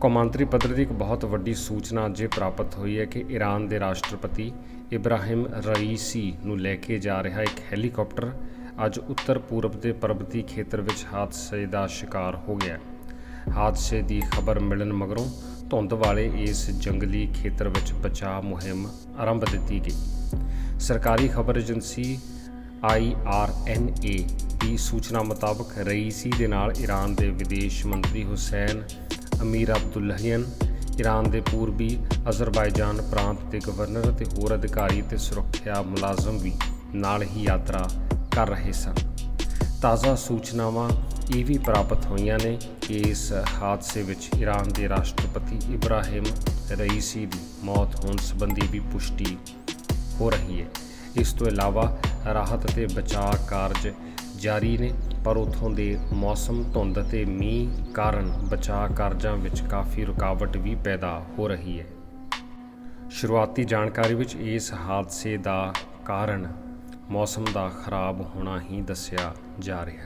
ਕੌਮਾਂਤਰੀ ਪੱਧਰ ਦੀ ਇੱਕ ਬਹੁਤ ਵੱਡੀ ਸੂਚਨਾ ਅੱਜ ਪ੍ਰਾਪਤ ਹੋਈ ਹੈ ਕਿ ਈਰਾਨ ਦੇ ਰਾਸ਼ਟਰਪਤੀ ਇਬਰਾਹਿਮ ਰਈਸੀ ਨੂੰ ਲੈ ਕੇ ਜਾ ਰਿਹਾ ਇੱਕ ਹੈਲੀਕਾਪਟਰ ਅੱਜ ਉੱਤਰ ਪੂਰਬ ਦੇ ਪਰਬਤੀ ਖੇਤਰ ਵਿੱਚ ਹਾਦਸੇ ਦਾ ਸ਼ਿਕਾਰ ਹੋ ਗਿਆ ਹਾਦਸੇ ਦੀ ਖਬਰ ਮਿਲਣ ਮਗਰੋਂ ਧੁੰਦ ਵਾਲੇ ਇਸ ਜੰਗਲੀ ਖੇਤਰ ਵਿੱਚ ਬਚਾਅ ਮੁਹਿੰਮ ਆਰੰਭ ਦਿੱਤੀ ਗਈ। ਸਰਕਾਰੀ ਖਬਰ ਏਜੰਸੀ IRNA ਦੀ ਸੂਚਨਾ ਮੁਤਾਬਕ ਰਈਸੀ ਦੇ ਨਾਲ ਈਰਾਨ ਦੇ ਵਿਦੇਸ਼ ਮੰਤਰੀ ਹੁਸੈਨ ਅਮੀਰ ਅਬਦੁੱਲਹੀਨ ਈਰਾਨ ਦੇ ਪੂਰਬੀ ਅਜ਼ਰਬਾਈਜਾਨ ਪ੍ਰਾਂਤ ਦੇ ਗਵਰਨਰ ਅਤੇ ਹੋਰ ਅਧਿਕਾਰੀ ਤੇ ਸੁਰੱਖਿਆ ਮੁਲਾਜ਼ਮ ਵੀ ਨਾਲ ਹੀ ਯਾਤਰਾ ਕਰ ਰਹੇ ਸਨ। ਤਾਜ਼ਾ ਸੂਚਨਾਵਾਂ ਇਹ ਵੀ ਪ੍ਰਾਪਤ ਹੋਈਆਂ ਨੇ ਕਿ ਇਸ ਹਾਦਸੇ ਵਿੱਚ ਈਰਾਨ ਦੇ ਰਾਸ਼ਟਰਪਤੀ ਇਬਰਾਹਿਮ ਰਈਸੀ ਦੀ ਮੌਤ ਹੋਣ ਸੰਬੰਧੀ ਵੀ ਪੁਸ਼ਟੀ ਹੋ ਰਹੀ ਹੈ। ਇਸ ਤੋਂ ਇਲਾਵਾ ਰਾਹਤ ਅਤੇ ਬਚਾਅ ਕਾਰਜ ਜਾਰੀ ਨੇ ਪਰ ਉਥੋਂ ਦੇ ਮੌਸਮ, ਧੁੰਦ ਅਤੇ ਮੀਂਹ ਕਾਰਨ ਬਚਾਅ ਕਾਰਜਾਂ ਵਿੱਚ ਕਾਫੀ ਰੁਕਾਵਟ ਵੀ ਪੈਦਾ ਹੋ ਰਹੀ ਹੈ। ਸ਼ੁਰੂਆਤੀ ਜਾਣਕਾਰੀ ਵਿੱਚ ਇਸ ਹਾਦਸੇ ਦਾ ਕਾਰਨ ਮੌਸਮ ਦਾ ਖਰਾਬ ਹੋਣਾ ਹੀ ਦੱਸਿਆ ਜਾ ਰਿਹਾ ਹੈ।